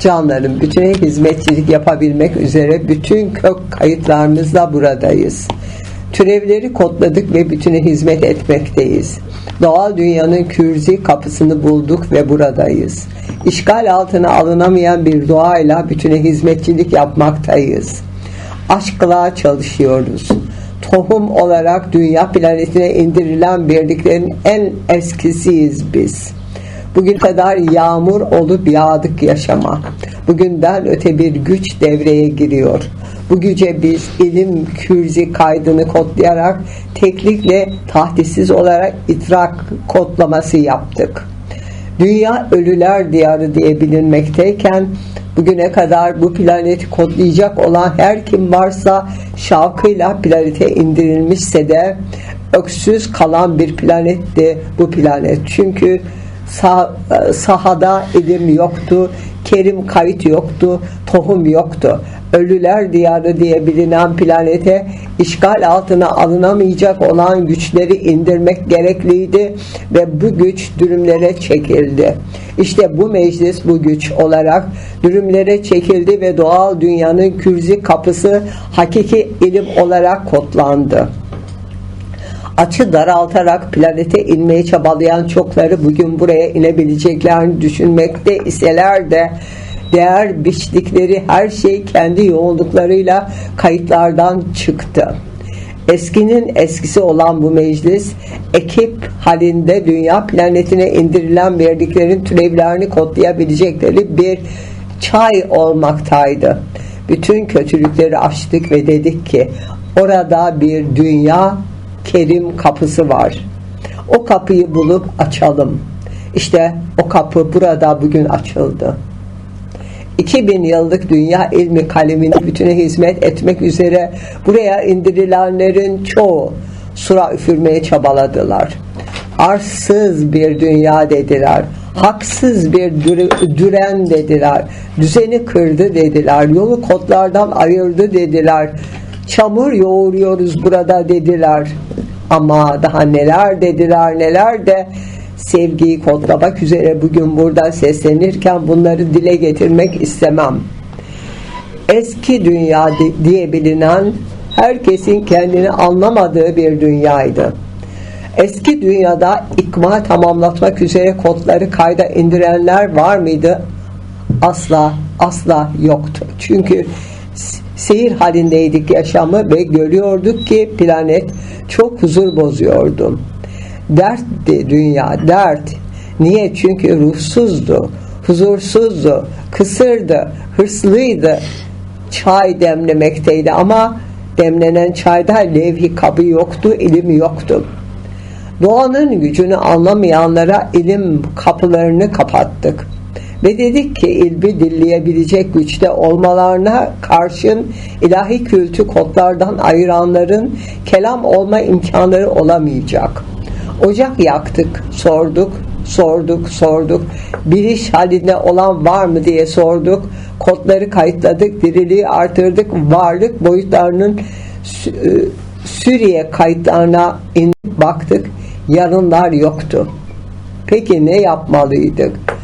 Canlarım bütüne hizmetçilik yapabilmek üzere bütün kök kayıtlarımızla buradayız. Türevleri kodladık ve bütüne hizmet etmekteyiz. Doğal dünyanın kürzi kapısını bulduk ve buradayız. İşgal altına alınamayan bir doğayla bütüne hizmetçilik yapmaktayız. Aşkla çalışıyoruz. Tohum olarak dünya planetine indirilen birliklerin en eskisiyiz biz. Bugün kadar yağmur olup yağdık yaşama. Bugünden öte bir güç devreye giriyor. Bu güce biz ilim kürzi kaydını kodlayarak teklikle tahdisiz olarak idrak kodlaması yaptık. Dünya ölüler diyarı diye bilinmekteyken bugüne kadar bu planeti kodlayacak olan her kim varsa şavkıyla planete indirilmişse de öksüz kalan bir planetti bu planet. Çünkü sah sahada ilim yoktu, kerim kayıt yoktu, tohum yoktu. Ölüler diyarı diye bilinen planete işgal altına alınamayacak olan güçleri indirmek gerekliydi ve bu güç dürümlere çekildi. İşte bu meclis bu güç olarak dürümlere çekildi ve doğal dünyanın kürzi kapısı hakiki ilim olarak kodlandı açı daraltarak planete inmeye çabalayan çokları bugün buraya inebileceklerini düşünmekte iseler de değer biçtikleri her şey kendi yoğunluklarıyla kayıtlardan çıktı. Eskinin eskisi olan bu meclis ekip halinde dünya planetine indirilen verdiklerin türevlerini kodlayabilecekleri bir çay olmaktaydı. Bütün kötülükleri açtık ve dedik ki orada bir dünya kerim kapısı var. O kapıyı bulup açalım. İşte o kapı burada bugün açıldı. 2000 yıllık dünya ilmi kalemine bütüne hizmet etmek üzere buraya indirilenlerin çoğu sura üfürmeye çabaladılar. Arsız bir dünya dediler. Haksız bir düren dediler. Düzeni kırdı dediler. Yolu kotlardan ayırdı dediler. Çamur yoğuruyoruz burada dediler. Ama daha neler dediler neler de sevgiyi kodlamak üzere bugün burada seslenirken bunları dile getirmek istemem. Eski dünya diye bilinen herkesin kendini anlamadığı bir dünyaydı. Eski dünyada ikma tamamlatmak üzere kodları kayda indirenler var mıydı? Asla asla yoktu. Çünkü seyir halindeydik yaşamı ve görüyorduk ki planet çok huzur bozuyordu. Dertti dünya, dert. Niye? Çünkü ruhsuzdu, huzursuzdu, kısırdı, hırslıydı. Çay demlemekteydi ama demlenen çayda levhi kabı yoktu, ilim yoktu. Doğanın gücünü anlamayanlara ilim kapılarını kapattık ve dedik ki ilbi dilleyebilecek güçte olmalarına karşın ilahi kültü kodlardan ayıranların kelam olma imkanları olamayacak. Ocak yaktık, sorduk, sorduk, sorduk. Bir iş halinde olan var mı diye sorduk. Kodları kayıtladık, diriliği artırdık, varlık boyutlarının Suriye kayıtlarına indik, baktık. Yarınlar yoktu. Peki ne yapmalıydık?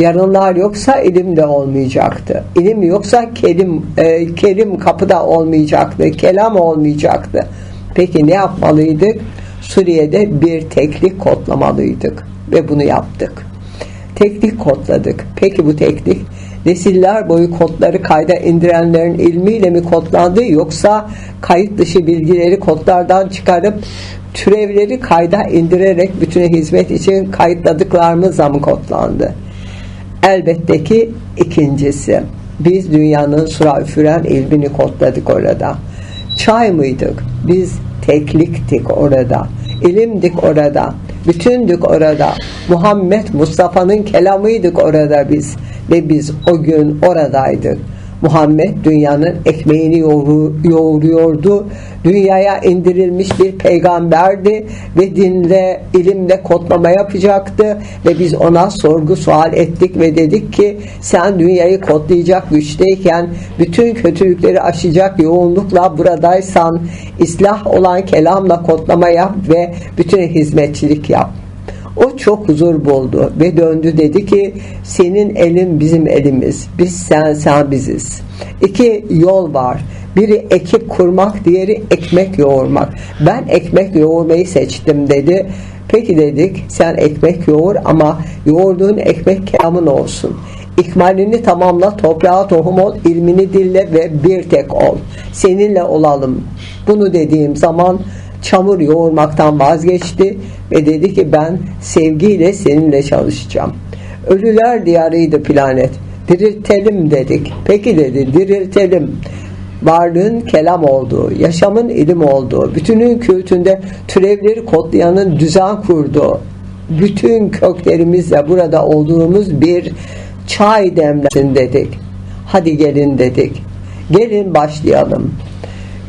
Yarınlar yoksa ilim de olmayacaktı. İlim yoksa kelim, e, kelim kapıda olmayacaktı. Kelam olmayacaktı. Peki ne yapmalıydık? Suriye'de bir teklik kodlamalıydık. Ve bunu yaptık. Teklik kodladık. Peki bu teklik nesiller boyu kodları kayda indirenlerin ilmiyle mi kodlandı yoksa kayıt dışı bilgileri kodlardan çıkarıp türevleri kayda indirerek bütüne hizmet için kayıtladıklarımızla mı kodlandı? Elbette ki ikincisi. Biz dünyanın sura üfüren ilmini kodladık orada. Çay mıydık? Biz tekliktik orada. İlimdik orada. Bütündük orada. Muhammed Mustafa'nın kelamıydık orada biz. Ve biz o gün oradaydık. Muhammed dünyanın ekmeğini yoğuru, yoğuruyordu. Dünyaya indirilmiş bir peygamberdi ve dinle, ilimle kodlama yapacaktı ve biz ona sorgu sual ettik ve dedik ki sen dünyayı kodlayacak güçteyken bütün kötülükleri aşacak yoğunlukla buradaysan ıslah olan kelamla kodlama yap ve bütün hizmetçilik yap. O çok huzur buldu ve döndü dedi ki senin elin bizim elimiz. Biz sen sen biziz. İki yol var. Biri ekip kurmak, diğeri ekmek yoğurmak. Ben ekmek yoğurmayı seçtim dedi. Peki dedik sen ekmek yoğur ama yoğurduğun ekmek kelamın olsun. İkmalini tamamla, toprağa tohum ol, ilmini dille ve bir tek ol. Seninle olalım. Bunu dediğim zaman çamur yoğurmaktan vazgeçti ve dedi ki ben sevgiyle seninle çalışacağım. Ölüler diyarıydı planet. Diriltelim dedik. Peki dedi diriltelim. Varlığın kelam olduğu, yaşamın ilim olduğu, bütünün kültünde türevleri kodlayanın düzen kurduğu, bütün köklerimizle burada olduğumuz bir çay demlesin dedik. Hadi gelin dedik. Gelin başlayalım.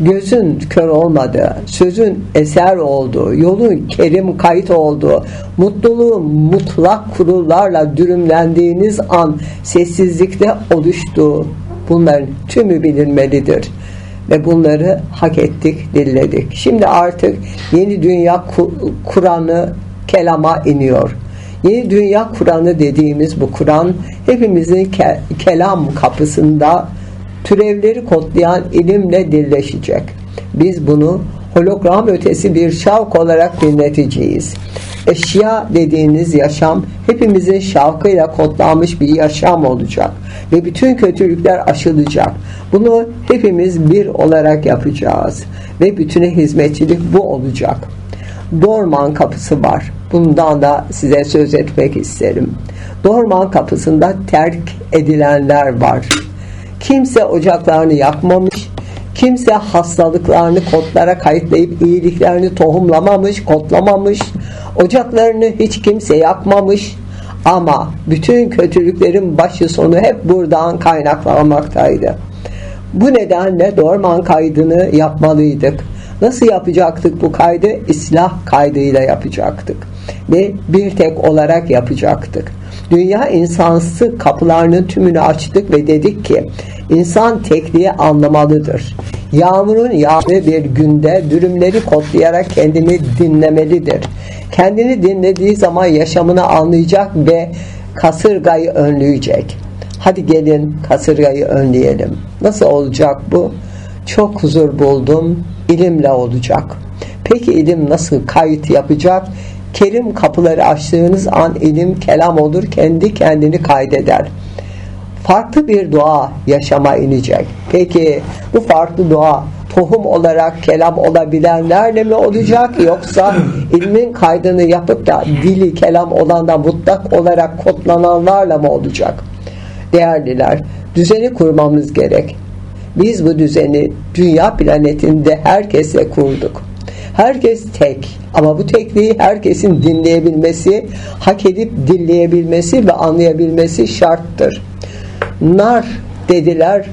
Gözün kör olmadı, sözün eser oldu, yolun kerim kayıt oldu, mutluluğun mutlak kurullarla dürümlendiğiniz an sessizlikte oluştu. Bunların tümü bilinmelidir. Ve bunları hak ettik, dilledik. Şimdi artık yeni dünya Kur'an'ı kelama iniyor. Yeni Dünya Kur'an'ı dediğimiz bu Kur'an hepimizin ke kelam kapısında türevleri kodlayan ilimle dilleşecek. Biz bunu hologram ötesi bir şavk olarak dinleteceğiz. Eşya dediğiniz yaşam hepimizin şavkıyla kodlanmış bir yaşam olacak ve bütün kötülükler aşılacak. Bunu hepimiz bir olarak yapacağız ve bütüne hizmetçilik bu olacak. Dorman kapısı var. Bundan da size söz etmek isterim. Dorman kapısında terk edilenler var. Kimse ocaklarını yakmamış, kimse hastalıklarını kodlara kayıtlayıp iyiliklerini tohumlamamış, kodlamamış, ocaklarını hiç kimse yakmamış ama bütün kötülüklerin başı sonu hep buradan kaynaklanmaktaydı. Bu nedenle dorman kaydını yapmalıydık. Nasıl yapacaktık bu kaydı? İslah kaydıyla yapacaktık. Ve bir tek olarak yapacaktık. Dünya insansı kapılarının tümünü açtık ve dedik ki insan tekliği anlamalıdır. Yağmurun yağdığı bir günde dürümleri kodlayarak kendini dinlemelidir. Kendini dinlediği zaman yaşamını anlayacak ve kasırgayı önleyecek. Hadi gelin kasırgayı önleyelim. Nasıl olacak bu? Çok huzur buldum. ilimle olacak. Peki ilim nasıl kayıt yapacak? Kerim kapıları açtığınız an ilim kelam olur, kendi kendini kaydeder. Farklı bir dua yaşama inecek. Peki bu farklı dua tohum olarak kelam olabilenlerle mi olacak yoksa ilmin kaydını yapıp da dili kelam olan da mutlak olarak kodlananlarla mı olacak? Değerliler, düzeni kurmamız gerek. Biz bu düzeni dünya planetinde herkese kurduk. Herkes tek ama bu tekliği herkesin dinleyebilmesi, hak edip dinleyebilmesi ve anlayabilmesi şarttır. Nar dediler,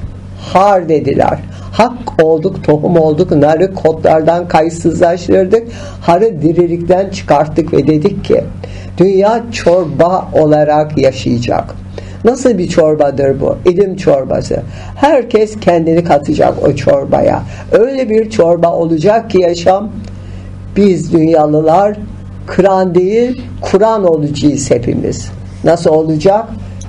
har dediler. Hak olduk, tohum olduk, narı kodlardan kayıtsızlaştırdık, harı dirilikten çıkarttık ve dedik ki dünya çorba olarak yaşayacak. Nasıl bir çorbadır bu? İlim çorbası. Herkes kendini katacak o çorbaya. Öyle bir çorba olacak ki yaşam biz dünyalılar Kur'an değil Kur'an olacağız hepimiz. Nasıl olacak?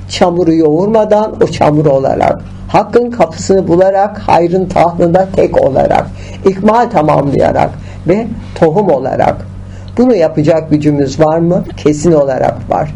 Çamuru yoğurmadan o çamur olarak. Hakkın kapısını bularak, hayrın tahtında tek olarak, ikmal tamamlayarak ve tohum olarak. Bunu yapacak gücümüz var mı? Kesin olarak var.